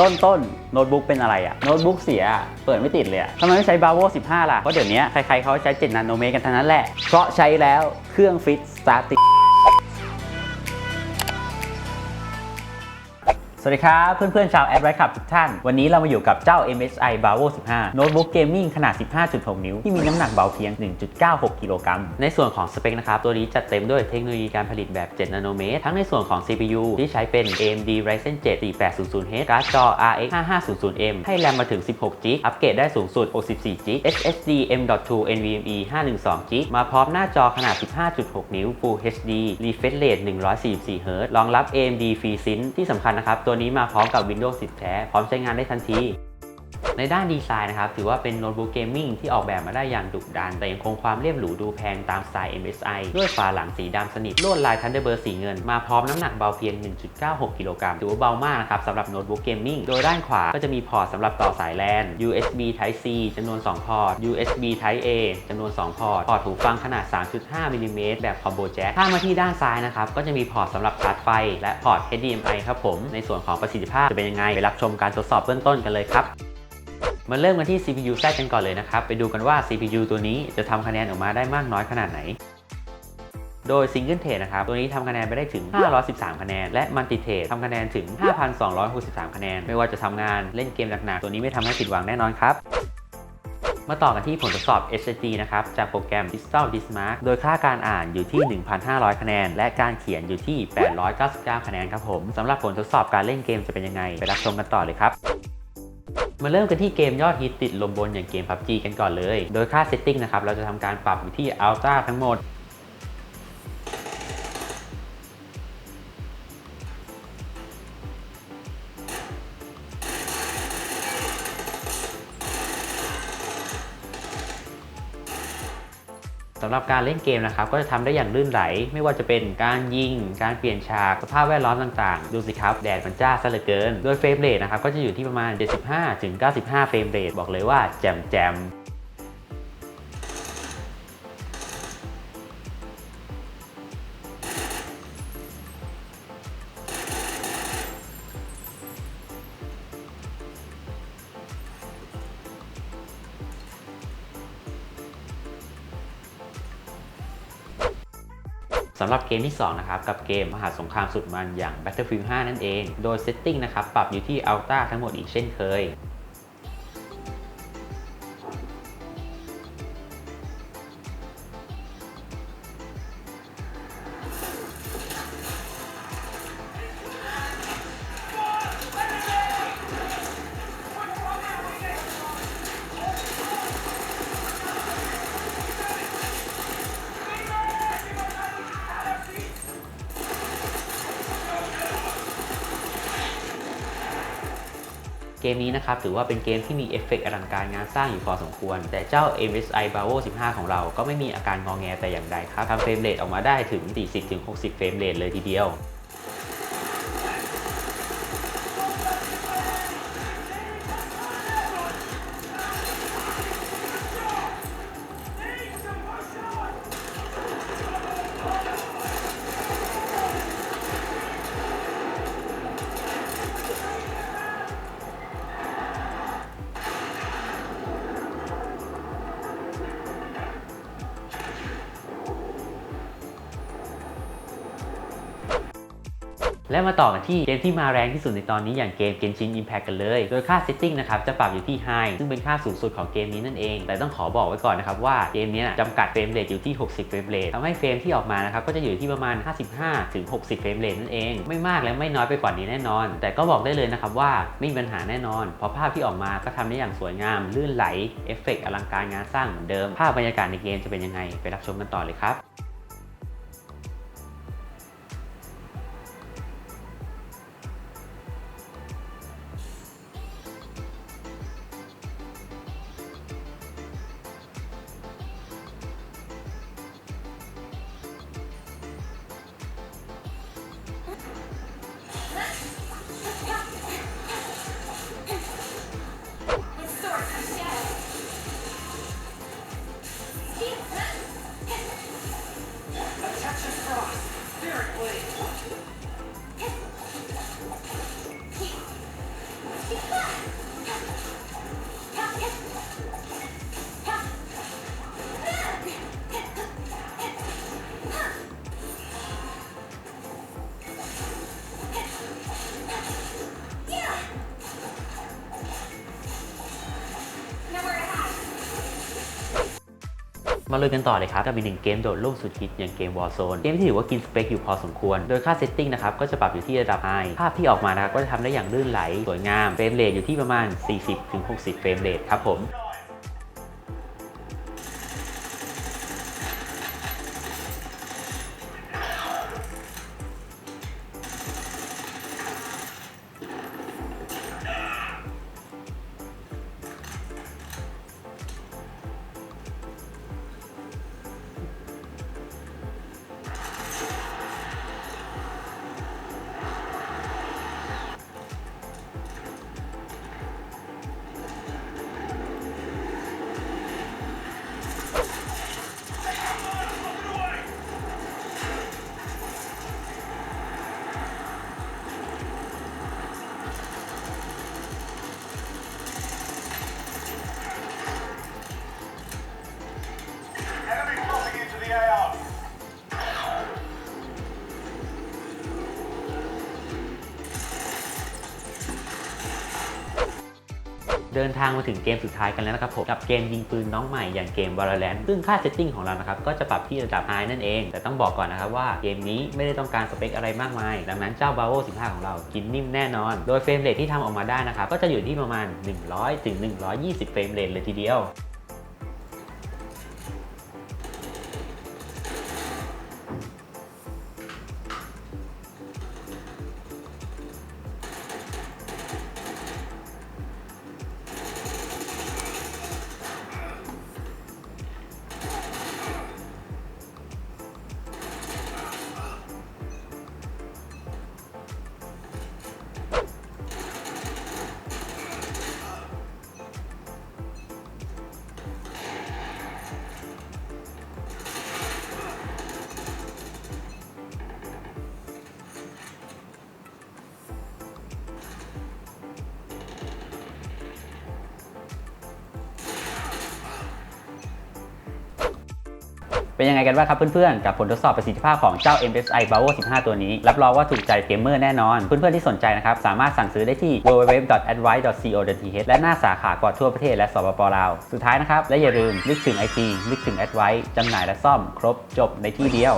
ต้นต้นโน้ตบุ๊กเป็นอะไรอะโน้ตบุ๊กเสียเปิดไม่ติดเลยอะทำไมไม่ใช้ Bravo 15 ล่ะ เพราะเดี๋ยวนี้ใครๆเขาใช้7นาโนเมตรกันทั้งนั้นแหละ เพราะใช้แล้วเครื่องฟิตสตาร์ติ สวัสดีครับ เพื่อนๆ ชาวแอดไ e ขับทุกท่าน วันนี้เรามาอยู่กับเจ้า MSI Bravo 15 โน้ตบุ๊กเกมมิ่งขนาด 15.6 นิ้ว ที่มีน้ำหนักเบาเพียง 1.96 กิโลกรัม ในส่วนของสเปคนะครับ ตัวนี้จัดเต็มด้วยเทคโนโลยีการผลิตแบบ 7 นาโนเมตร ทั้งในส่วนของ CPU ที่ใช้เป็น AMD Ryzen 7 4800H การ์ดจอ RX 5500M ให้แรมมาถึง 16 g b อัปเกรดได้สูงสุด 64 g b SSD M.2 NVMe 512 g b มาพร้อมหน้าจอขนาด 15.6 นิ้ว Full HD refresh rate 144 Hz รองรับ AMD FreeSync ที่สำคัญนะครับตัวัวนี้มาพร้อมกับ Windows 10 แท้ พร้อมใช้งานได้ทันที ในด้านดีไซน์นะครับ ถือว่าเป็นโน้ตบุ๊กเกมมิ่งที่ออกแบบมาได้อย่างดุดัน แต่ยังคงความเรียบหรูดูแพงตามสไตล์ MSI ด้วยฝาหลังสีดำสนิทลวดลาย Thunderbird สีเงิน มาพร้อมน้ำหนักเบาเพียง 1.96 กิโลกรัมถือว่าเบามากนะครับสำหรับโน้ตบุ๊กเกมมิ่งโดยด้านขวาก็จะมีพอร์ตสำหรับต่อสาย LAN USB Type C จำนวน 2 พอร์ต USB Type A จำนวน 2 พอร์ต พอร์ตหูฟังขนาด 3.5มิลลิเมตรแบบคอมโบแจ็คถ้ามาที่ด้านซ้ายนะครับก็จะมีพอร์ตสำหรับชาร์จไฟ และพอร์ต HDMI ครับผมในส่วนของประสิทธิภาพจะเป็นยังไงไปรับชมการทดสอบเบื้องต้นกันเลยครับ มาเริ่มกันที่ CPU Z กันก่อนเลยนะครับ ไปดูกันว่า CPU ตัวนี้จะทำคะแนนออกมาได้มากน้อยขนาดไหน โดย Single t h r e นะครับ ตัวนี้ทำคะแนนไปได้ถึง 513 คะแนน และ Multi t h r e ทำคะแนนถึง 5,263 คะแนน ไม่ว่าจะทำงานเล่นเกมหนักๆ ตัวนี้ไม่ทำให้ผิดหวังแน่นอนครับมาต่อกันที่ผลทดสอบ SSD นะครับ จากโปรแกรม Digital Dismark โดยค่าการอ่านอยู่ที่ 1,500 คะแนน และการเขียนอยู่ที่ 899 คะแนนครับผม สำหรับผลทดสอบการเล่นเกมจะเป็นยังไง ไปรับชมกันต่อเลยครับ มาเริ่มกันที่เกมยอดฮิตติดลมบนอย่างเกม PUBG กันก่อนเลย โดยค่าเซตติ้งนะครับเราจะทำการปรับอยู่ที่ Ultra ทั้งหมด สำหรับการเล่นเกมนะครับก็จะทำได้อย่างลื่นไหล ไม่ว่าจะเป็นการยิง การเปลี่ยนฉากสภาพแวดล้อมต่างๆ ดูสิครับแดดมันจ้าซะเหลือเกิน โดยเฟรมเรทนะครับก็จะอยู่ที่ประมาณ 75-95 เฟรมเรทบอกเลยว่าแจมแจม สำหรับเกมที่ 2 นะครับ กับเกมมหาสงครามสุดมันอย่าง Battlefield 5 นั่นเอง โดยเซตติ้งนะครับ ปรับอยู่ที่ Ultra ทั้งหมดอีกเช่นเคย เกมนี้นะครับถือว่าเป็นเกมที่มีเอฟเฟกต์อลังการงานสร้างอยู่พอสมควร แต่เจ้า MSI Bravo 15 ของเราก็ไม่มีอาการงอแงแต่อย่างใดครับทำเฟรมเรทออกมาได้ถึง 40-60 เฟรมเรทเลยทีเดียว และมาต่อกันที่เกมที่มาแรงที่สุดในตอนนี้อย่างเกม Genshin Impact กันเลย โดยค่า setting นะครับจะปรับอยู่ที่ High ซึ่งเป็นค่าสูงสุดของเกมนี้นั่นเอง แต่ต้องขอบอกไว้ก่อนนะครับว่าเกมนี้จำกัดเฟรมเรทอยู่ที่ 60 เฟรมเรททำให้เฟรมที่ออกมานะครับก็จะอยู่ที่ประมาณ 55 ถึง 60 เฟรมเรทนั่นเอง ไม่มากและไม่น้อยไปกว่านี้แน่นอน แต่ก็บอกได้เลยนะครับว่าไม่มีปัญหาแน่นอน เพราะภาพที่ออกมาก็ทำได้อย่างสวยงาม ลื่นไหล เอฟเฟกต์อลังการงานสร้างเหมือนเดิม ภาพบรรยากาศในเกมจะเป็นยังไง ไปรับชมกันต่อเลยครับ มาลุยกันต่อเลยครับกับอีกหนึ่งเกมโดดร่มสุดฮิตอย่างเกม Warzone เกมที่ถือว่ากินสเปคอยู่พอสมควร โดยค่าเซตติ้งนะครับก็จะปรับอยู่ที่ระดับ High ภาพที่ออกมานะครับก็จะทำได้อย่างลื่นไหลสวยงามเฟรมเรทอยู่ที่ประมาณ 40-60 เฟรมเรทครับผม เดินทางมาถึงเกมสุดท้ายกันแล้วนะครับผมกับเกมยิงปืนน้องใหม่อย่างเกม Valorant ซึ่งค่าเซตติ้งของเรานะครับก็จะปรับที่ระดับ High นั่นเอง แต่ต้องบอกก่อนนะครับว่าเกมนี้ไม่ได้ต้องการสเปคอะไรมากมาย ดังนั้นเจ้า Bravo 15 ของเรากินนิ่มแน่นอน โดยเฟรมเรทที่ทำออกมาได้นะครับก็จะอยู่ที่ประมาณ 100ถึง120 เฟรมเรทเลยทีเดียว เป็นยังไงกันบ้างครับเพื่อนๆ กับผลทดสอบประสิทธิภาพของเจ้า MSI Bravo 15 ตัวนี้ รับรองว่าถูกใจเกมเมอร์แน่นอน เพื่อนๆที่สนใจนะครับ สามารถสั่งซื้อได้ที่ www.advice.co.th และหน้าสาขากว่าทั่วประเทศและสปปลาว สุดท้ายนะครับ และอย่าลืมนึกถึง IT นึกถึง Advice จำหน่ายและซ่อม ครบจบในที่เดียว